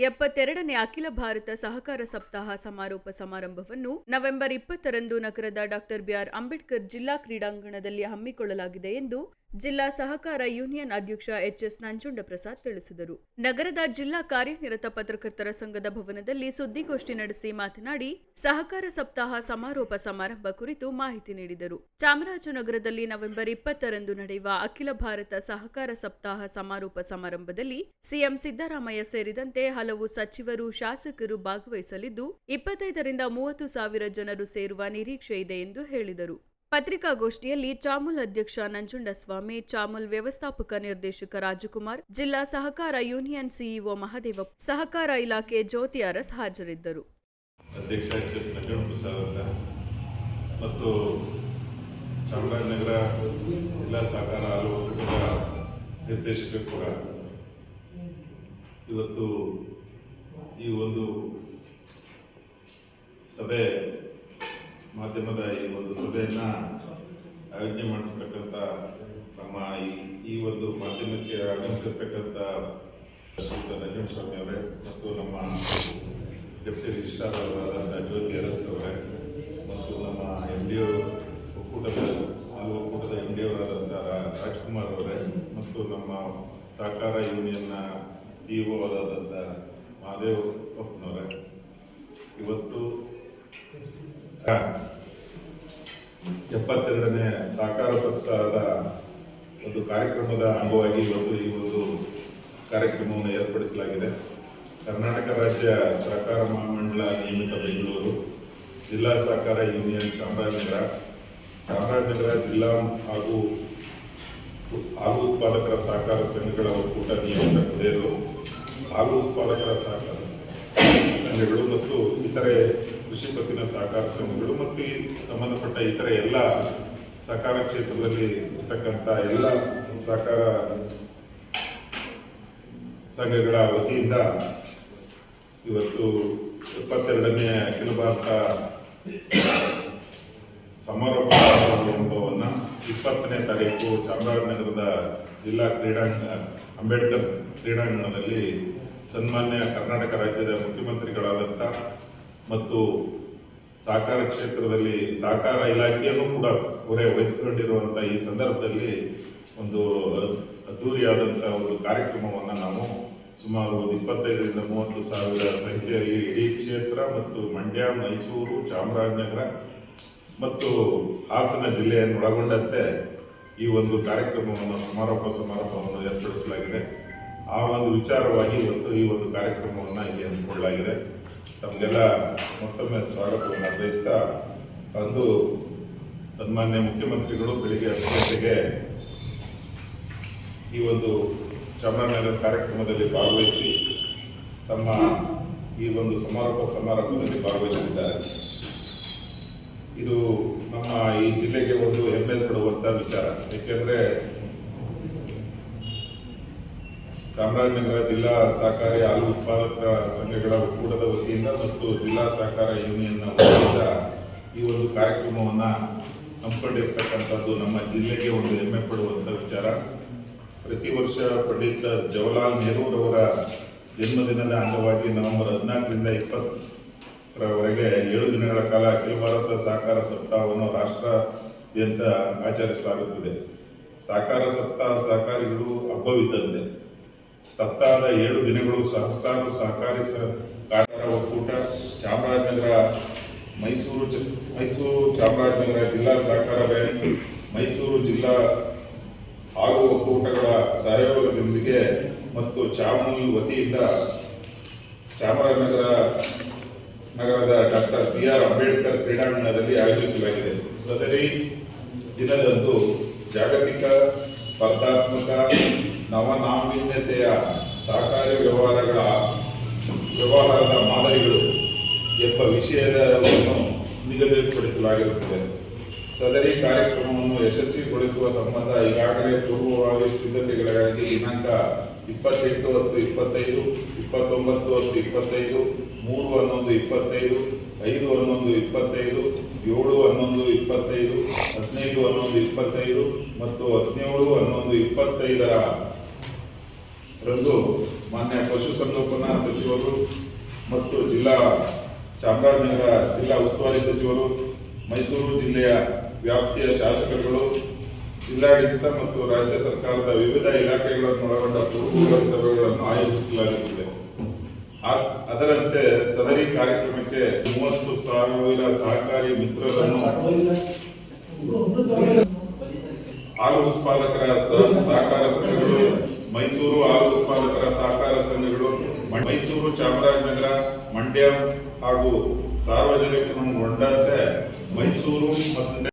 ಎಪ್ಪತ್ತೆರಡನೇ ಅಖಿಲ ಭಾರತ ಸಹಕಾರ ಸಪ್ತಾಹ ಸಮಾರೋಪ ಸಮಾರಂಭವನ್ನು ನವೆಂಬರ್ ಇಪ್ಪತ್ತರಂದು ನಗರದ ಡಾಕ್ಟರ್ ಬಿಆರ್ ಅಂಬೇಡ್ಕರ್ ಜಿಲ್ಲಾ ಕ್ರೀಡಾಂಗಣದಲ್ಲಿ ಹಮ್ಮಿಕೊಳ್ಳಲಾಗಿದೆ ಎಂದು ಜಿಲ್ಲಾ ಸಹಕಾರ ಯೂನಿಯನ್ ಅಧ್ಯಕ್ಷ ಎಚ್ಎಸ್ ನಂಜುಂಡಪ್ರಸಾದ್ ತಿಳಿಸಿದರು. ನಗರದ ಜಿಲ್ಲಾ ಕಾರ್ಯನಿರತ ಪತ್ರಕರ್ತರ ಸಂಘದ ಭವನದಲ್ಲಿ ಸುದ್ದಿಗೋಷ್ಠಿ ನಡೆಸಿ ಮಾತನಾಡಿ, ಸಹಕಾರ ಸಪ್ತಾಹ ಸಮಾರೋಪ ಸಮಾರಂಭ ಕುರಿತು ಮಾಹಿತಿ ನೀಡಿದರು. ಚಾಮರಾಜನಗರದಲ್ಲಿ ನವೆಂಬರ್ ಇಪ್ಪತ್ತರಂದು ನಡೆಯುವ ಅಖಿಲ ಭಾರತ ಸಹಕಾರ ಸಪ್ತಾಹ ಸಮಾರೋಪ ಸಮಾರಂಭದಲ್ಲಿ ಸಿಎಂ ಸಿದ್ದರಾಮಯ್ಯ ಸೇರಿದಂತೆ ಹಲವು ಸಚಿವರು, ಶಾಸಕರು ಭಾಗವಹಿಸಲಿದ್ದು, ಇಪ್ಪತ್ತೈದರಿಂದ ಮೂವತ್ತು ಸಾವಿರ ಜನರು ಸೇರುವ ನಿರೀಕ್ಷೆ ಇದೆ ಎಂದು ಹೇಳಿದರು. ಪತ್ರಿಕಾಗೋಷ್ಠಿಯಲ್ಲಿ ಚಾಮುಲ್ ಅಧ್ಯಕ್ಷ ನಂಜುಂಡಸ್ವಾಮಿ, ಚಾಮುಲ್ ವ್ಯವಸ್ಥಾಪಕ ನಿರ್ದೇಶಕ ರಾಜಕುಮಾರ್, ಜಿಲ್ಲಾ ಸಹಕಾರ ಯೂನಿಯನ್ ಸಿಇಒ ಮಹದೇವ, ಸಹಕಾರ ಇಲಾಖೆ ಜ್ಯೋತಿ ಅರಸ್ ಹಾಜರಿದ್ದರು. ಮತ್ತು ಚಾಮರಾಜನಗರ ಜಿಲ್ಲಾ ಸಹಕಾರ ಹಾಲು ಒಕ್ಕೂಟದ ಇವತ್ತು ಈ ಒಂದು ಸಭೆ ಮಾಧ್ಯಮದ ಈ ಒಂದು ಸಭೆಯನ್ನ ಆಯೋಜನೆ ಮಾಡಿರ್ತಕ್ಕಂಥ ನಮ್ಮ ಈ ಒಂದು ಮಾಧ್ಯಮಕ್ಕೆ ಆಗಮಿಸಿರ್ತಕ್ಕಂಥ ಶ್ರೀಯುತ ನಂಜನಸ್ವಾಮಿ ಅವರೇ ಮತ್ತು ನಮ್ಮ ಡೆಪ್ಟಿ ರಿಜಿಸ್ಟ್ರಾರ್ ಅವರಾದಂಥ ಜ್ಯೋತಿ ಅರಸ್ ಅವರೇ ಮತ್ತು ನಮ್ಮ ಎಂ ಡಿ ಒಕ್ಕೂಟದ ಹಾಲು ಒಕ್ಕೂಟದ ಎಂ ಡಿ ಅವರಾದಂಥ ರಾಜ್ಕುಮಾರ್ ಅವರೇ ಮತ್ತು ನಮ್ಮ ಸಹಕಾರ ಯೂನಿಯನ್ನ ಸಿ ಇ ಆದಂಥ ಮಹಾದೇವ್ ಒಪ್ಪನವರೇ ಇವತ್ತು ಎಪ್ಪತ್ತೆರಡನೇ ಸಹಕಾರ ಸಪ್ತಾಹದ ಒಂದು ಕಾರ್ಯಕ್ರಮದ ಅಂಗವಾಗಿ ಇವತ್ತು ಈ ಒಂದು ಕಾರ್ಯಕ್ರಮವನ್ನು ಏರ್ಪಡಿಸಲಾಗಿದೆ. ಕರ್ನಾಟಕ ರಾಜ್ಯ ಸಹಕಾರ ಮಹಾಮಂಡಲ ನಿಯಮಿತ ಬೆಂಗಳೂರು, ಜಿಲ್ಲಾ ಸಹಕಾರ ಯೂನಿಯನ್ ಚಾಮರಾಜನಗರ ಚಾಮರಾಜನಗರ ಜಿಲ್ಲಾ ಹಾಗೂ ಹಾಲು ಉತ್ಪಾದಕರ ಸಹಕಾರ ಸಂಘಗಳ ಒಕ್ಕೂಟ ನಿಯಮಿತ ಕುಡಿಯಲು ಹಾಲು ಉತ್ಪಾದಕರ ಸಹಕಾರ ಸಂಘಗಳು ಮತ್ತು ಇತರೆ ಕೃಷಿ ಪತ್ತಿನ ಸಹಕಾರ ಸಂಘಗಳು ಮತ್ತು ಈ ಸಂಬಂಧಪಟ್ಟ ಇತರೆ ಎಲ್ಲ ಸಹಕಾರ ಕ್ಷೇತ್ರದಲ್ಲಿ ಇರ್ತಕ್ಕಂಥ ಎಲ್ಲ ಸಹಕಾರ ಸಂಘಗಳ ವತಿಯಿಂದ ಇವತ್ತು ಇಪ್ಪತ್ತೆರಡನೇ ಅಖಿಲ ಭಾರತ ಸಮಾರೋಪ ಸಮಾರಂಭವನ್ನು ಇಪ್ಪತ್ತನೇ ತಾರೀಕು ಚಾಮರಾಜನಗರದ ಜಿಲ್ಲಾ ಕ್ರೀಡಾಂಗಣ ಅಂಬೇಡ್ಕರ್ ಕ್ರೀಡಾಂಗಣದಲ್ಲಿ ಸನ್ಮಾನ್ಯ ಕರ್ನಾಟಕ ರಾಜ್ಯದ ಮುಖ್ಯಮಂತ್ರಿಗಳಾದಂಥ ಮತ್ತು ಸಹಕಾರ ಕ್ಷೇತ್ರದಲ್ಲಿ ಸಹಕಾರ ಇಲಾಖೆಯನ್ನು ಕೂಡ ಹೊರೆ ವಹಿಸಿಕೊಂಡಿರುವಂಥ ಈ ಸಂದರ್ಭದಲ್ಲಿ ಒಂದು ಅದ್ದೂರಿಯಾದಂಥ ಒಂದು ಕಾರ್ಯಕ್ರಮವನ್ನು ನಾವು ಸುಮಾರು ಒಂದು ಇಪ್ಪತ್ತೈದರಿಂದ ಮೂವತ್ತು ಸಾವಿರ ಸಂಖ್ಯೆಯಲ್ಲಿ ಇಡೀ ಕ್ಷೇತ್ರ ಮತ್ತು ಮಂಡ್ಯ, ಮೈಸೂರು, ಚಾಮರಾಜನಗರ ಮತ್ತು ಹಾಸನ ಜಿಲ್ಲೆಯನ್ನು ಒಳಗೊಂಡಂತೆ ಈ ಒಂದು ಕಾರ್ಯಕ್ರಮವನ್ನು ಸಮಾರೋಪ ಸಮಾರಂಭವನ್ನು ಏರ್ಪಡಿಸಲಾಗಿದೆ. ಆ ಒಂದು ವಿಚಾರವಾಗಿ ಇವತ್ತು ಈ ಒಂದು ಕಾರ್ಯಕ್ರಮವನ್ನು ಇಲ್ಲಿ ಹಮ್ಮಿಕೊಳ್ಳಲಾಗಿದೆ. ತಮಗೆಲ್ಲ ಮತ್ತೊಮ್ಮೆ ಸ್ವಾಗತವನ್ನು ಅರ್ಥೈಸ್ತಾ ಅಂದು ಸನ್ಮಾನ್ಯ ಮುಖ್ಯಮಂತ್ರಿಗಳು ಬೆಳಿಗ್ಗೆ ಹತ್ತು ಈ ಒಂದು ಚಾಮರಾಜನಗರ ಕಾರ್ಯಕ್ರಮದಲ್ಲಿ ಭಾಗವಹಿಸಿ ತಮ್ಮ ಈ ಒಂದು ಸಮಾರೋಪ ಸಮಾರಂಭದಲ್ಲಿ ಭಾಗವಹಿಸಿದ್ದಾರೆ ಇದು ನಮ್ಮ ಈ ಜಿಲ್ಲೆಗೆ ಒಂದು ಹೆಮ್ಮೆ ಕೊಡುವಂತ ವಿಚಾರ. ಏಕೆಂದ್ರೆ ಚಾಮರಾಜನಗರ ಜಿಲ್ಲಾ ಸಹಕಾರಿ ಹಾಲು ಉತ್ಪಾದಕರ ಸಂಘಗಳ ಒಕ್ಕೂಟದ ವತಿಯಿಂದ ಮತ್ತು ಜಿಲ್ಲಾ ಸಹಕಾರ ಯೂನಿಯನ್ನ ವತಿಯಿಂದ ಈ ಒಂದು ಕಾರ್ಯಕ್ರಮವನ್ನು ಹಮ್ಮಿಕೊಂಡಿರ್ತಕ್ಕಂಥದ್ದು ನಮ್ಮ ಜಿಲ್ಲೆಗೆ ಒಂದು ಹೆಮ್ಮೆ ಪಡುವಂಥ ವಿಚಾರ. ಪ್ರತಿ ವರ್ಷ ಪಂಡಿತ ಜವಾಹರ್ಲಾಲ್ ನೆಹರೂರವರ ಜನ್ಮದಿನದ ಅಂಗವಾಗಿ ನವೆಂಬರ್ ಹದಿನಾಲ್ಕರಿಂದ ಇಪ್ಪತ್ತರವರೆಗೆ ಏಳು ದಿನಗಳ ಕಾಲ ಅಖಿಲ ಭಾರತ ಸಹಕಾರ ಸಪ್ತಾಹವನ್ನು ರಾಷ್ಟ್ರಾದ್ಯಂತ ಆಚರಿಸಲಾಗುತ್ತದೆ. ಸಹಕಾರ ಸಪ್ತಾಹ ಸಹಕಾರಿಗಳು ಹಬ್ಬವಿದ್ದಂತೆ. ಸಪ್ತಾಹದ ಏಳು ದಿನಗಳು ಸಹಸ್ರಾರು ಸಹಕಾರಿ ಸಹಕಾರ ಒಕ್ಕೂಟ. ಚಾಮರಾಜನಗರ, ಮೈಸೂರು ಮೈಸೂರು ಚಾಮರಾಜನಗರ ಜಿಲ್ಲಾ ಸಹಕಾರ ಬ್ಯಾಂಕ್, ಮೈಸೂರು ಜಿಲ್ಲಾ ಹಾಲು ಒಕ್ಕೂಟಗಳ ಸಹಯೋಗದೊಂದಿಗೆ ಮತ್ತು ಚಾಮೂಲ್ ವತಿಯಿಂದ ಚಾಮರಾಜನಗರ ನಗರದ ಡಾಕ್ಟರ್ ಬಿ ಆರ್ ಅಂಬೇಡ್ಕರ್ ಕ್ರೀಡಾಂಗಣದಲ್ಲಿ ಆಯೋಜಿಸಲಾಗಿದೆ. ಸದರಿ ದಿನದಂದು ಜಾಗತಿಕ ಸ್ಪರ್ಧಾತ್ಮಕ ನವನಾವೀನ್ಯತೆಯ ಸಹಕಾರಿ ವ್ಯವಹಾರಗಳ ವ್ಯವಹಾರದ ಮಾದರಿಗಳು ಎಂಬ ವಿಷಯವನ್ನು ನಿಗದಿಪಡಿಸಲಾಗಿರುತ್ತದೆ. ಸದರಿ ಕಾರ್ಯಕ್ರಮವನ್ನು ಯಶಸ್ವಿಗೊಳಿಸುವ ಸಂಬಂಧ ಈಗಾಗಲೇ ಪೂರ್ವವಾಗಿ ಸಿದ್ಧತೆಗಳಿಗಾಗಿ ದಿನಾಂಕ ಇಪ್ಪತ್ತೆಂಟು ಹತ್ತು ಇಪ್ಪತ್ತೈದು, ಇಪ್ಪತ್ತೊಂಬತ್ತು ಹತ್ತು ಇಪ್ಪತ್ತೈದು, ಮೂರು ಹನ್ನೊಂದು ಇಪ್ಪತ್ತೈದು, ಐದು ಹನ್ನೊಂದು ಇಪ್ಪತ್ತೈದು, ಏಳು ಹನ್ನೊಂದು ಇಪ್ಪತ್ತೈದು, ಹದಿನೈದು ಹನ್ನೊಂದು ಇಪ್ಪತ್ತೈದು ಮತ್ತು ಹದಿನೇಳು ಹನ್ನೊಂದು ಇಪ್ಪತ್ತೈದರ ರಂದು ಮಾನ್ಯ ಪಶುಸಂಗೋಪನಾ ಸಚಿವ ಸಚಿವರು ಮತ್ತು ಜಿಲ್ಲಾ ಚಾಮರಾಜನಗರ ಜಿಲ್ಲಾ ಉಸ್ತುವಾರಿ ಸಚಿವರು, ಮೈಸೂರು ಜಿಲ್ಲೆಯ ವ್ಯಾಪ್ತಿಯ ಶಾಸಕರುಗಳು, ಜಿಲ್ಲಾಡಳಿತ ಮತ್ತು ರಾಜ್ಯ ಸರ್ಕಾರದ ವಿವಿಧ ಇಲಾಖೆಗಳನ್ನು ಒಳಗೊಂಡ ಪೂರ್ವ ಸಭೆಗಳನ್ನು ಆಯೋಜಿಸಲಾಗುತ್ತಿದೆ. ಅದರಂತೆ ಸದರಿ ಕಾರ್ಯಕ್ರಮಕ್ಕೆ ಮೂವತ್ತು ಸಾವಿರ ಸಹಕಾರಿ ಮಿತ್ರರನ್ನು ಹಾಲು ಉತ್ಪಾದಕರ ಸಹಕಾರ ಸಂಘಗಳು ಮೈಸೂರು ಹಾಲು ಉತ್ಪಾದಕರ ಸಹಕಾರ ಸಂಘಗಳು ಮೈಸೂರು ಚಾಮರಾಜನಗರ ಮಂಡ್ಯ ಹಾಗೂ ಸಾರ್ವಜನಿಕರನ್ನು ಮೈಸೂರು ಮಂಡ್ಯ